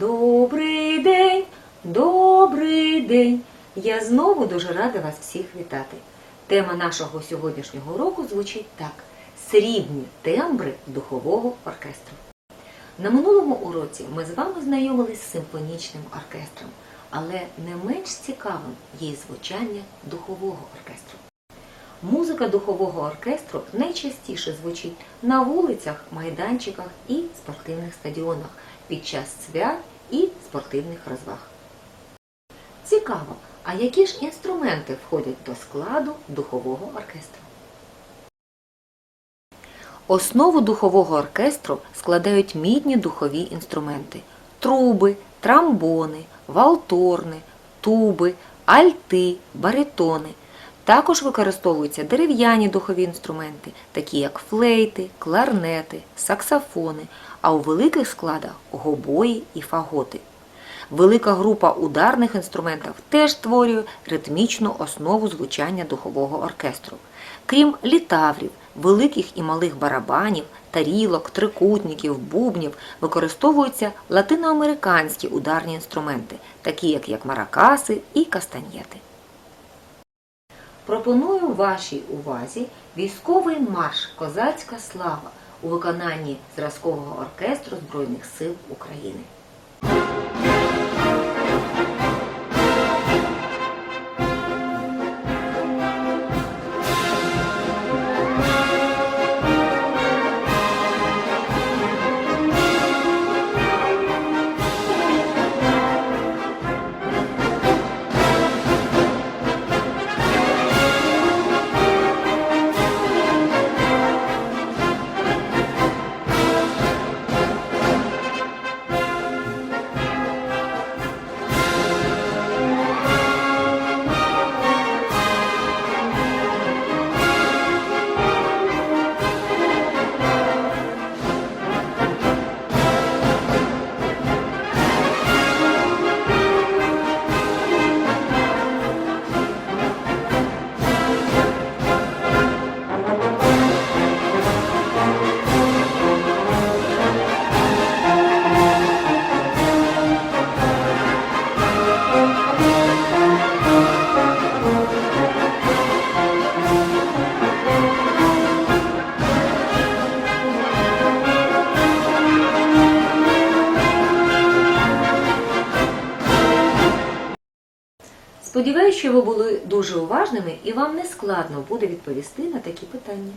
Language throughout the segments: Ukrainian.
Добрий день, добрий день. Я знову дуже рада вас всіх вітати. Тема нашого сьогоднішнього уроку звучить так: срібні тембри духового оркестру. На минулому уроці ми з вами знайомились з симфонічним оркестром, але не менш цікавим є звучання духового оркестру. Музика духового оркестру найчастіше звучить на вулицях, майданчиках і спортивних стадіонах під час свят і спортивних розваг. Цікаво, а які ж інструменти входять до складу духового оркестру? Основу духового оркестру складають мідні духові інструменти труби, трамбони, валторни, туби, альти, баритони. Також використовуються дерев'яні духові інструменти, такі як флейти, кларнети, саксофони, а у великих складах гобої і фаготи. Велика група ударних інструментів теж створює ритмічну основу звучання духового оркестру. Крім літаврів, великих і малих барабанів, тарілок, трикутників, бубнів, використовуються латиноамериканські ударні інструменти, такі як, як маракаси і кастаньєти. Пропоную вашій увазі військовий марш Козацька слава у виконанні зразкового оркестру Збройних сил України. Сподіваюсь, що ви були дуже уважними і вам не складно буде відповісти на такі питання.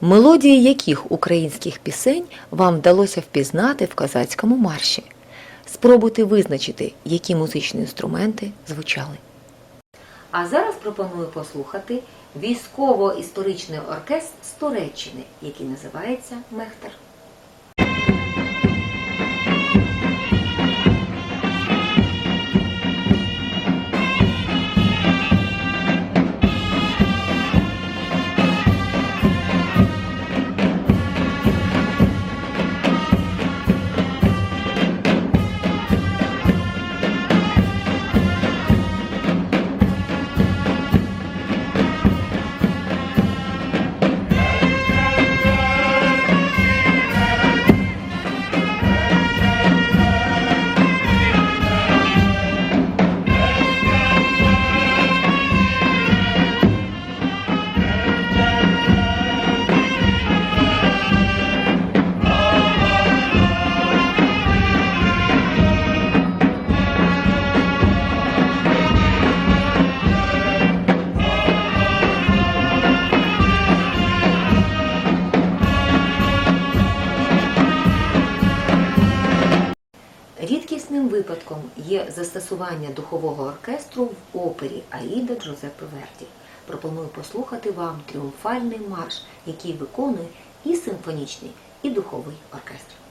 Мелодії яких українських пісень вам вдалося впізнати в козацькому марші? Спробуйте визначити, які музичні інструменти звучали. А зараз пропоную послухати військово-історичний оркестр з Туреччини, який називається Мехтер. Застосування духового оркестру в опері Аїда Джозепе Верді. Пропоную послухати вам тріумфальний марш, який виконує і симфонічний, і духовий оркестр.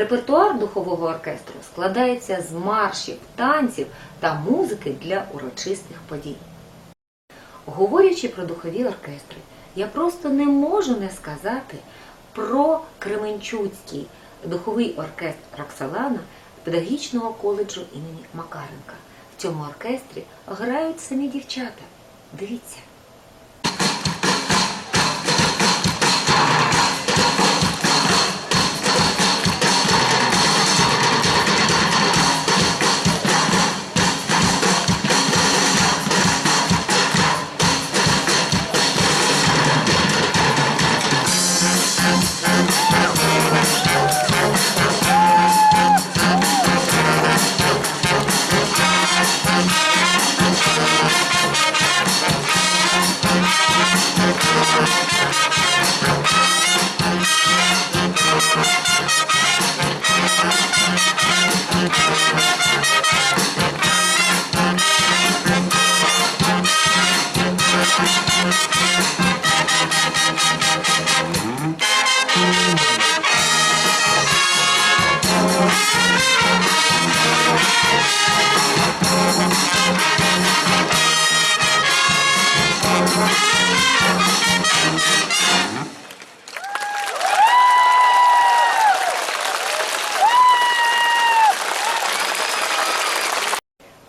Репертуар духового оркестру складається з маршів, танців та музики для урочистих подій. Говорячи про духові оркестри, я просто не можу не сказати про Кременчуцький духовий оркестр Роксолана педагогічного коледжу імені Макаренка. В цьому оркестрі грають самі дівчата. Дивіться.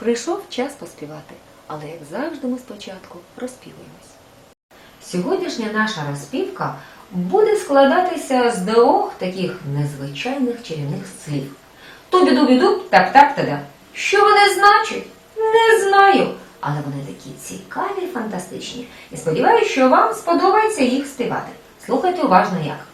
Прийшов час поспівати, але як завжди ми спочатку розпіваємось. Сьогоднішня наша розпівка буде складатися з двох таких незвичайних чарівних слів. Тубі-дубі-дуб, так-так-та-да. Що вони значать? Не знаю. Але вони такі цікаві і фантастичні. І сподіваюся, що вам сподобається їх співати. Слухайте уважно як.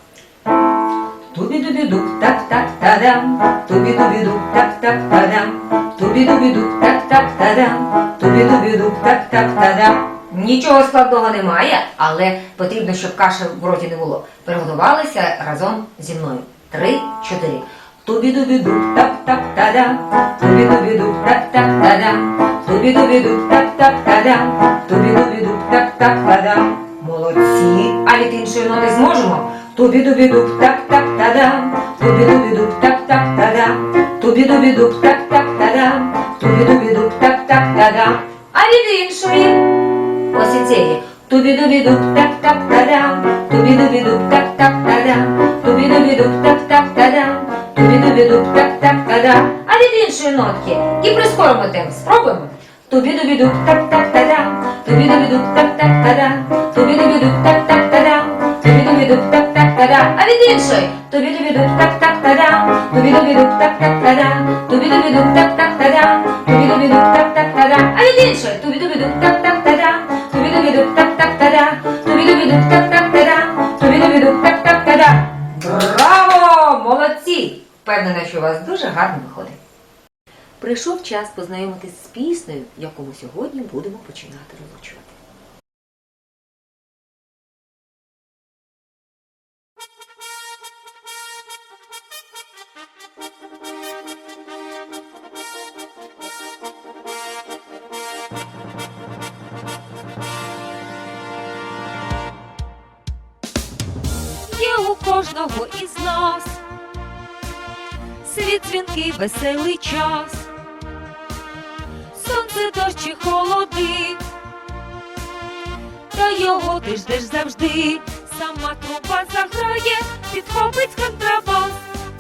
Тубі-дубі-дуб, так-так-та-дам, тубі-дубі-дуб, так-так-та-дам, тубі-дубі-дуб, так-так-та-дам, тубі-дубі-дуб, так-так-та-дам. Нічого складного немає, але потрібно, щоб каші в роті не було. Приготувалися разом зі мною. Три, чотири. Тубі-дубі-дуб, так-так-та-дам, тубі-дубі-дуб, так-так-та-дам, тубі-дубі-дуб, так-так-та-дам, тубі-дубі-дуб, так-так-та-дам. Молодці, а від іншої ноти зможемо. Тубі-дубі-дуб, так-так-та-дам, тубі-дубі-дуб, так-так-та-дам, тубі-дубі-дуб, так-так-та-дам, тубі-дубі-дуб, так-так-та-дам. А від іншої ось і цієї. Тубі-дубі-дуб, так-так-та-дам, тубі-дубі-дуб, так-так-та-дам, тубі-дубі-дуб, так-так-та-дам, тубі-дубі-дуб, так-так-та-дам. А від іншої нотки і прискоримо темп. Спробуємо. Тубі-дубі-дуб, так-так-та-дам, тубі-дубі-дуб, так-так-та-дам, тубі-дубі-дуб, так-так-та-дам, тубі-дубі-дуб, так-так-та-дам. А від іншої. Тубі-дубі-дуб, так-так-та-дам, тубі-дубі-дуб, так-так-та-дам, тубі-дубі-дуб, так-так-та-дам, тубі-дубі-дуб, так-так-та-дам. А від іншої. Тубі-дубі-дуб, так-так-та-дам, тубі-дубі-дуб, так-так-та-дам, тубі-дубі-дуб, так-так-та-дам, тубі-дубі-дуб, так-так-та-дам. Браво! Молодці! Впевнена, що у вас дуже гарно виходить. Прийшов час познайомитись з піснею, яку ми сьогодні будемо починати розучувати. Кожного із нас. Світ дзвінкий веселий час, сонце дощ чи холоди, та його ти ждеш завжди, сама труба заграє, підхопить контрабас,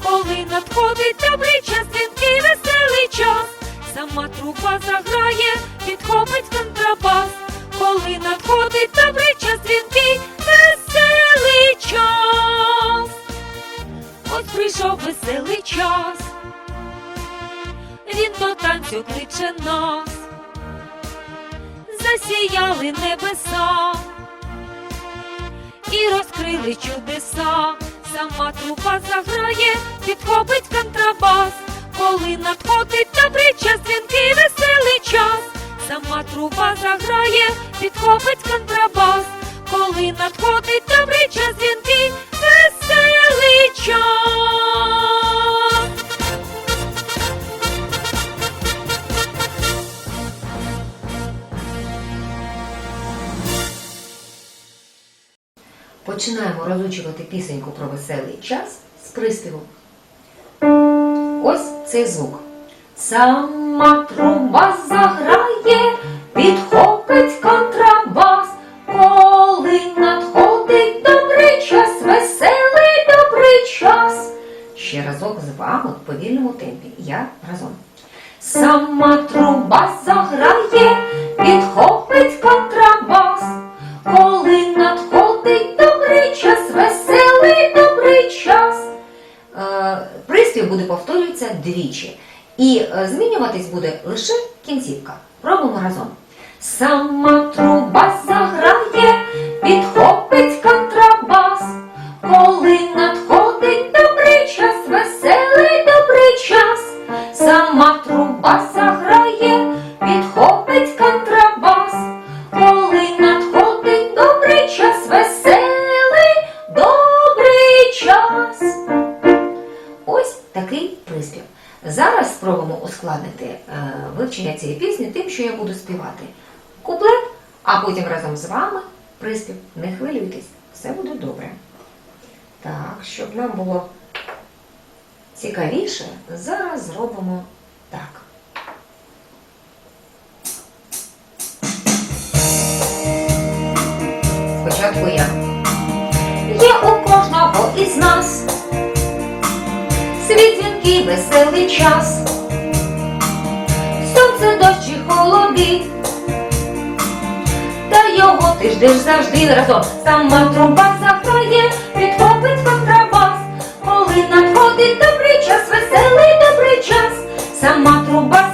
коли надходить добрий час, дзвінкий веселий час, сама труба заграє, підхопить контрабас, коли надходить добрий час, дзвінкий веселий час. Ось прийшов веселий час, він до танцю кличе нас, засіяли небеса і розкрили чудеса, сама труба заграє, підхопить контрабас, коли надходить добрий час, дзвінкий веселий час, сама труба заграє, підхопить контрабас, коли надходить добрий час, дзвінкий веселий час. Починаємо розучувати пісеньку про веселий час з приспівом. ось цей звук. Сама труба заграє, підхопить контрабас, вами в повільному темпі. Я разом. Сама труба заграє, підхопить контрабас, коли надходить добрий час, веселий добрий час. Е, Приспів буде повторюватися двічі. І е, змінюватись буде лише кінцівка. Пробуємо разом. Сама труба заграє, підхопить контрабас, контрабас, коли надходить добрий час, веселий добрий час. Ось такий приспів. Зараз спробуємо ускладнити е, вивчення цієї пісні тим, що я буду співати. Куплет, а потім разом з вами приспів. Не хвилюйтесь, все буде добре. Так, щоб нам було цікавіше, зараз зробимо так. Веселий час. Сонце дощ і холоди, та його ти ждеш завжди разом. Сама труба заграє, підхопить контрабас, коли надходить добрий час, веселий добрий час. Сама труба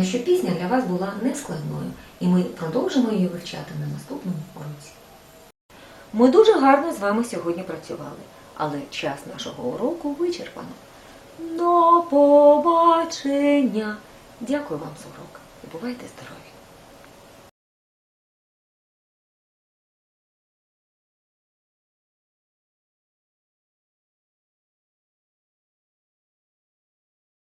Я що пісня для вас була нескладною, і ми продовжимо її вивчати на наступному уроці. Ми дуже гарно з вами сьогодні працювали, але час нашого уроку вичерпано. До побачення! Дякую вам за урок і бувайте здорові!